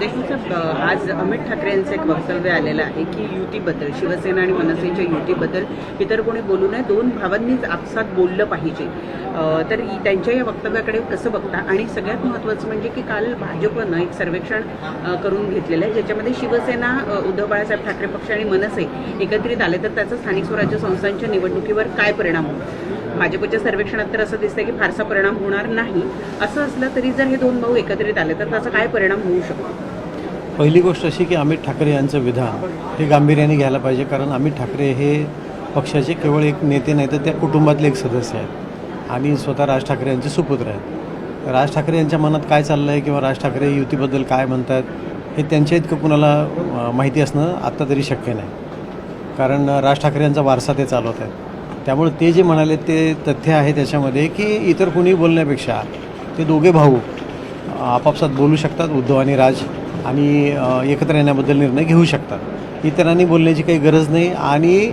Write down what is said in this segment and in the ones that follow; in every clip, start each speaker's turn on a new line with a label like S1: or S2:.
S1: देशमुख आज अमित ठाकरे यांचं एक वक्तव्य आलेलं आहे की युतीबद्दल शिवसेना आणि मनसेच्या युतीबद्दल इतर कोणी बोलू नये. दोन भावांनीच आपसात बोललं पाहिजे. तर त्यांच्या या वक्तव्याकडे कसं बघता? आणि सगळ्यात महत्त्वाचं म्हणजे की काल भाजपनं एक सर्वेक्षण करून घेतलेलं आहे ज्याच्यामध्ये शिवसेना उद्धव बाळासाहेब ठाकरे पक्ष आणि मनसे एकत्रित आले. तर त्याचा स्थानिक स्वराज्य संस्थांच्या निवडणुकीवर काय परिणाम होईल? भाजपच्या सर्वेक्षणात तर असं दिसतंय की फारसा परिणाम होणार नाही. असं असलं तरी जर हे दोन भाऊ एकत्रित आले तर त्याचा काय परिणाम होऊ शकतो?
S2: पहिली गोष्ट अशी की अमित ठाकरे यांचं विधान हे गांभीर्याने घ्यायला पाहिजे कारण अमित ठाकरे हे पक्षाचे केवळ एक नेते नाही तर त्या कुटुंबातले एक सदस्य आहेत. आणि स्वतः राज ठाकरे यांचे सुपुत्र आहेत. राज ठाकरे यांच्या मनात काय चाललं आहे किंवा राज ठाकरे युतीबद्दल काय म्हणतात हे त्यांच्या इतकं कुणाला माहिती असणं आत्ता तरी शक्य नाही. कारण राज ठाकरे यांचा वारसा ते चालवत आहेत. त्यामुळे ते जे म्हणाले ते तथ्य आहे त्याच्यामध्ये की इतर कोणी बोलण्यापेक्षा ते दोघे भाऊ आपापसात बोलू शकतात उद्धव आणि राज आणि एकत्र येण्याबद्दल निर्णय घेऊ शकतात. इतरांनी बोलण्याची काही गरज नाही आणि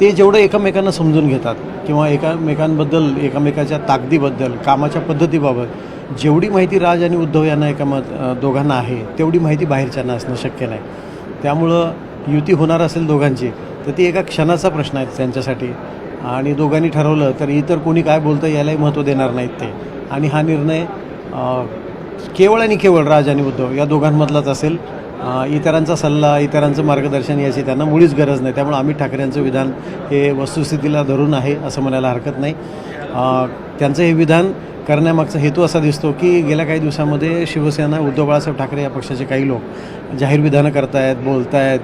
S2: ते जेवढं एकमेकांना समजून घेतात किंवा एकामेकांबद्दल एकामेकाच्या ताकदीबद्दल कामाच्या पद्धतीबाबत जेवढी माहिती राज आणि उद्धव यांना एकामत अं, दोघांना आहे तेवढी माहिती बाहेरच्यांना असणं शक्य नाही. त्यामुळं युती होणार असेल दोघांची तर ती एका क्षणाचा प्रश्न आहे त्यांच्यासाठी. आणि दोघांनी ठरवलं तर इतर कोणी काय बोलतं यालाही महत्त्व देणार नाहीत ते. आणि हा निर्णय केवळ आणि केवळ राज आणि उद्धव या दोघांमधलाच असेल. इतरांचा सल्ला इतरांचं मार्गदर्शन याची त्यांना मुळीच गरज नाही. त्यामुळे अमित ठाकरेंचं विधान हे वस्तुस्थितीला धरून आहे असं म्हणायला हरकत नाही. त्यांचं हे विधान करण्यामागचा हेतू असा दिसतो की गेल्या काही दिवसामध्ये शिवसेना उद्धव बाळासाहेब ठाकरे या पक्षाचे काही लोक जाहीर विधानं करतायत बोलतायत.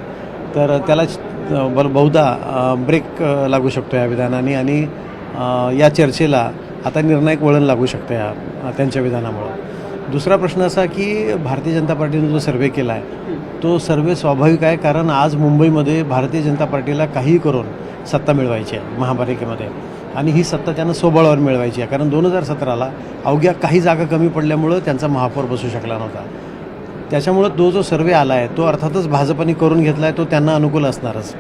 S2: तर त्याला बल बहुधा ब्रेक लागू शकतो या विधानाने आणि या चर्चेला आता निर्णायक वळण लागू शकतं या त्यांच्या विधानामुळं. दुसरा प्रश्न असा की भारतीय जनता पार्टीने जो सर्वे केला आहे तो सर्वे स्वाभाविक आहे कारण आज मुंबईमध्ये भारतीय जनता पार्टीला काहीही करून सत्ता मिळवायची आहे महापालिकेमध्ये. आणि ही सत्ता त्यांना सोबळावर मिळवायची आहे कारण दोन हजार सतराला अवघ्या काही जागा कमी पडल्यामुळं त्यांचा महापौर बसू शकला नव्हता. त्याच्यामुळं तो जो सर्वे आला आहे तो अर्थातच भाजपने करून घेतला आहे तो त्यांना अनुकूल असणारच.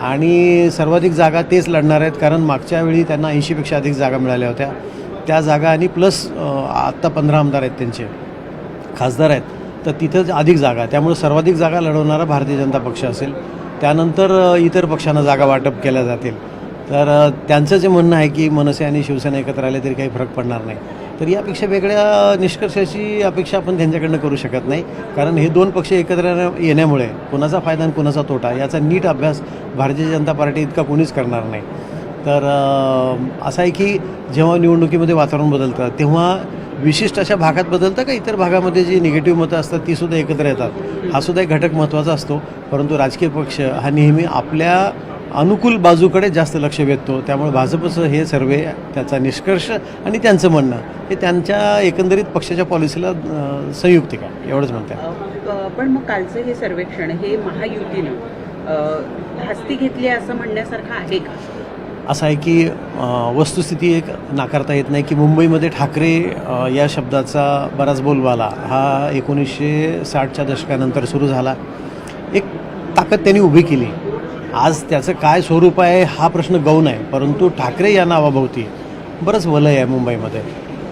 S2: आणि सर्वाधिक जागा तेच लढणार आहेत कारण मागच्या वेळी त्यांना ऐंशीपेक्षा अधिक जागा मिळाल्या होत्या. त्या जागा आणि प्लस आत्ता पंधरा आमदार आहेत त्यांचे खासदार आहेत तर तिथं अधिक जागा. त्यामुळे सर्वाधिक जागा लढवणारा भारतीय जनता पक्ष असेल. त्यानंतर इतर पक्षांना जागा वाटप केल्या जातील. तर त्यांचं जे म्हणणं आहे की मनसे आणि शिवसेना एकत्र आले तरी काही फरक पडणार नाही. तर यापेक्षा वेगळ्या निष्कर्षाची अपेक्षा आपण त्यांच्याकडनं करू शकत नाही. कारण हे दोन पक्ष एकत्र येण्यामुळे कुणाचा फायदा आणि कोणाचा तोटा याचा नीट अभ्यास भारतीय जनता पार्टी इतका कोणीच करणार नाही. तर असं आहे की जेव्हा निवडणुकीमध्ये वातावरण बदलतं तेव्हा विशिष्ट अशा भागात बदलतं का इतर भागामध्ये जी निगेटिव्ह मतं असतात ती सुद्धा एकत्र येतात? हा सुद्धा एक घटक महत्त्वाचा असतो. परंतु राजकीय पक्ष हा नेहमी आपल्या अनुकूल बाजूकडे जास्त लक्ष वेधतो. त्यामुळे भाजपचं हे सर्वे त्याचा निष्कर्ष आणि त्यांचं म्हणणं हे त्यांच्या एकंदरीत पक्षाच्या पॉलिसीला अ, संयुक्तिक आहे एवढंच म्हणते
S1: अ, पण मग कालचं हे सर्वेक्षण हे महायुतीनं हास्ती घेतली असं म्हणण्यासारखं आहे का?
S2: असं आहे की वस्तुस्थिती एक नाकारता येत नाही की मुंबईमध्ये ठाकरे या शब्दाचा बराच बोलबाला. हा एकोणीसशे साठच्या दशकानंतर सुरू झाला. एक ताकद त्यांनी उभी केली. आज त्याचं काय स्वरूप आहे हा प्रश्न गौण आहे. परंतु ठाकरे या नावाभोवती बरंच वलय आहे मुंबईमध्ये.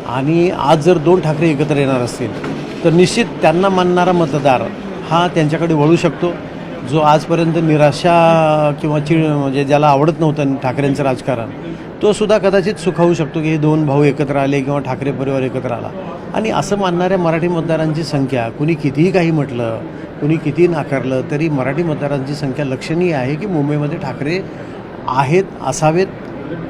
S2: आणि आज जर दोन ठाकरे एकत्र येणार असतील तर निश्चित त्यांना मानणारा मतदार हा त्यांच्याकडे वळू शकतो. जो आजपर्यंत निराशा किंवा चिळ म्हणजे ज्याला आवडत नव्हतं ठाकरेंचं राजकारण तो सुद्धा कदाचित सुखावू शकतो की हे दोन भाऊ एकत्र आले किंवा ठाकरे परिवार एकत्र आला. आणि असं मानणाऱ्या मराठी मतदारांची संख्या कुणी कितीही काही म्हटलं कुणी किती नाकारलं तरी मराठी मतदारांची संख्या लक्षणीय आहे की मुंबईमध्ये ठाकरे आहेत असावेत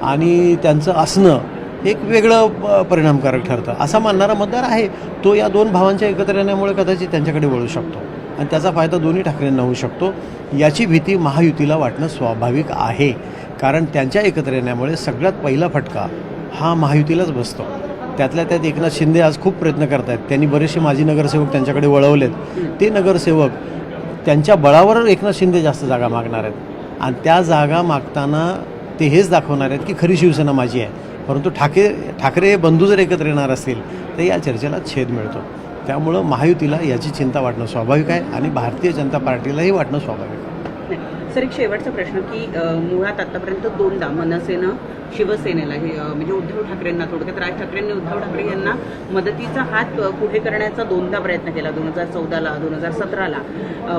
S2: आणि त्यांचं असणं एक वेगळं प- परिणामकारक ठरतं. असा मानणारा मतदार आहे तो या दोन भावांच्या एकत्र येण्यामुळे कदाचित त्यांच्याकडे वळू शकतो आणि त्याचा फायदा दोन्ही ठाकरेंना होऊ शकतो. याची भीती महायुतीला वाटणं स्वाभाविक आहे कारण त्यांच्या एकत्र येण्यामुळे सगळ्यात पहिला फटका हा महायुतीलाच बसतो. त्यातल्या त्यात एकनाथ शिंदे आज खूप प्रयत्न करत आहेत त्यांनी बरेचसे माजी नगरसेवक त्यांच्याकडे वळवलेत. ते नगरसेवक त्यांच्या बळावर एकनाथ शिंदे जास्त जागा मागणार आहेत. आणि त्या जागा मागताना ते हेच दाखवणार आहेत की खरी शिवसेना माझी आहे. परंतु ठाकरे ठाकरे बंधू जर एकत्र येणार असतील तर या चर्चेला छेद मिळतो. त्यामुळं महायुतीला याची चिंता वाटणं स्वाभाविक आहे आणि भारतीय जनता पार्टीलाही वाटणं स्वाभाविक आहे.
S1: सर एक शेवटचा प्रश्न की मुळात आतापर्यंत दोनदा मनसेनं शिवसेनेला हे म्हणजे उद्धव ठाकरेंना थोडक्यात राज ठाकरेंनी उद्धव ठाकरे यांना मदतीचा हात पुढे करण्याचा दोनदा प्रयत्न केला दोन हजार चौदाला दोन हजार सतराला.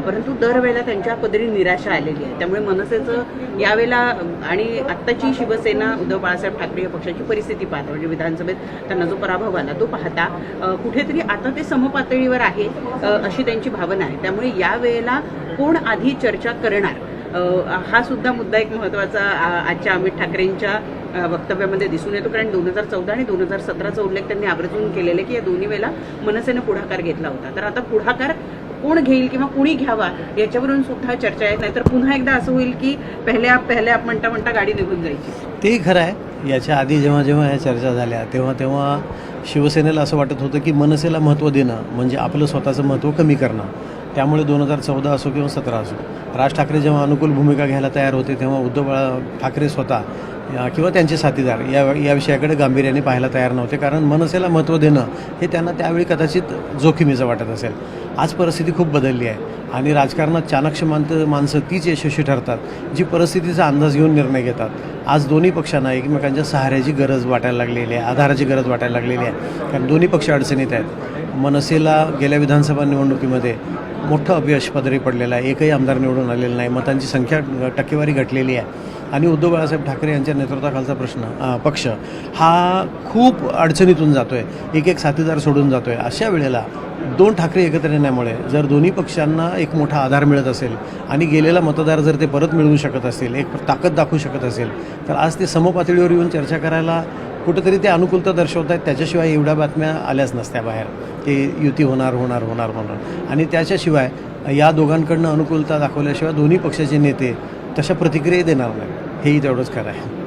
S1: परंतु दरवेळेला त्यांच्या पदरी निराशा आलेली आहे. त्यामुळे मनसेचं यावेळेला आणि आत्ताची शिवसेना उद्धव बाळासाहेब ठाकरे या पक्षाची परिस्थिती पाहता म्हणजे विधानसभेत त्यांना जो पराभव आला तो पाहता कुठेतरी आता ते समपातळीवर आहे अशी त्यांची भावना आहे. त्यामुळे यावेळेला कोण आधी चर्चा करणार? हा सुद्धा मुद्दा एक महत्त्वाचा आजच्या अमित ठाकरेंच्या वक्तव्यामध्ये दिसून येतो. कारण दोन हजार चौदा आणि दोन हजार सतराचा उल्लेख त्यांनी आवर्जून केलेला की या दोन्ही वेळेला मनसेनं पुढाकार घेतला होता. तर आता पुढाकार कोण घेईल किंवा कुणी घ्यावा याच्यावरून सुद्धा चर्चा येत नाही. तर पुन्हा एकदा असं होईल की पहिले आप पहिले आप म्हणता म्हणता गाडी निघून जायची.
S2: तेही खरं आहे. याच्या आधी जेव्हा जेव्हा ह्या चर्चा झाल्या तेव्हा तेव्हा शिवसेनेला असं वाटत होतं की मनसेला महत्त्व देणं म्हणजे आपलं स्वतःचं महत्त्व कमी करणं त्यामुळे दोन हजार चौदा असो किंवा सतरा असो राज ठाकरे जेव्हा अनुकूल भूमिका घ्यायला तयार होते तेव्हा उद्धव ठाकरे स्वतः किंवा त्यांचे साथीदार या या विषयाकडे गांभीर्याने पाहायला तयार नव्हते. कारण मनसेला महत्त्व देणं हे त्यांना त्यावेळी कदाचित जोखमीचं वाटत असेल. आज परिस्थिती खूप बदलली आहे आणि राजकारणात चाणक्ष मानत माणसं तीच यशस्वी ठरतात जी परिस्थितीचा अंदाज घेऊन निर्णय घेतात. आज दोन्ही पक्षांना एकमेकांच्या सहाऱ्याची गरज वाटायला लागलेली आहे आधाराची गरज वाटायला लागलेली आहे. कारण दोन्ही पक्ष अडचणीत आहेत. मनसेला गेल्या विधानसभा निवडणुकीमध्ये मोठं अपयश पदरी पडलेलं आहे. एकही आमदार निवडून आलेलं नाही. मतांची संख्या टक्केवारी घटलेली आहे. आणि उद्धव बाळासाहेब ठाकरे यांच्या नेतृत्वाखालचा प्रश्न पक्ष हा खूप अडचणीतून जातो आहे एक एक साथीदार सोडून जातो आहे अशा वेळेला दोन ठाकरे एकत्र येण्यामुळे जर दोन्ही पक्षांना एक मोठा आधार मिळत असेल आणि गेलेला मतदार जर ते परत मिळवू शकत असेल एक ताकद दाखवू शकत असेल तर आज ते समपातळीवर येऊन चर्चा करायला कुठंतरी ते अनुकूलता दर्शवत आहेत. त्याच्याशिवाय एवढ्या बातम्या आल्याच नसत्या बाहेर की युती होणार होणार होणार होणार आणि त्याच्याशिवाय या दोघांकडनं अनुकूलता दाखवल्याशिवाय दोन्ही पक्षाचे नेते तशा प्रतिक्रिया देणार नाही हेही तेवढंच खरं आहे.